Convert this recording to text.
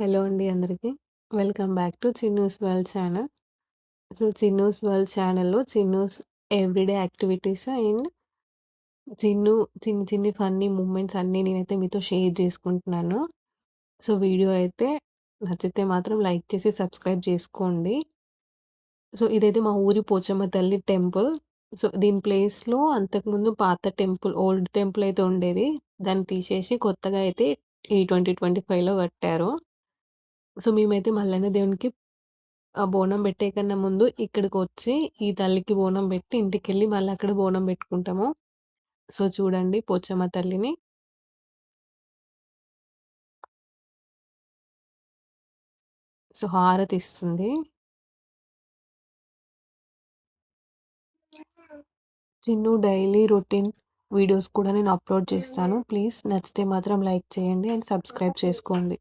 Hello అండి అందరికీ. Welcome back to Chinnu's world channel. So, Chinnu's world ఛానల్‌లో Chinnu's everyday activities and Chinnu Chinni Chinni funny moments అన్నీ నేనైతే మీతో share చేసుకుంటున్నాను. సో, వీడియో అయితే నచ్చితే మాత్రం లైక్ చేసి సబ్స్క్రైబ్ చేసుకోండి. సో, ఇదైతే మా ఊరి పోచమ్మ తల్లి టెంపుల్. సో, దీని ప్లేస్‌లో అంతకుముందు పాత టెంపుల్ ఓల్డ్ టెంపుల్ అయితే ఉండేది. దాన్ని తీసేసి కొత్తగా అయితే ఈ 2025లో కట్టారు. సో, మేమైతే మల్లన్న దేవునికి బోనం పెట్టే కన్నా ముందు ఇక్కడికి వచ్చి ఈ తల్లికి బోనం పెట్టి ఇంటికెళ్ళి మళ్ళీ అక్కడ బోనం పెట్టుకుంటాము. సో, చూడండి పోచమ్మ తల్లిని. సో, హారతి ఇస్తుంది చిన్ను డైలీ రొటీన్ వీడియోస్ కూడా నేను అప్‌లోడ్ చేస్తాను. ప్లీజ్ నచ్చితే మాత్రం లైక్ చేయండి అండ్ సబ్స్క్రైబ్ చేసుకోండి.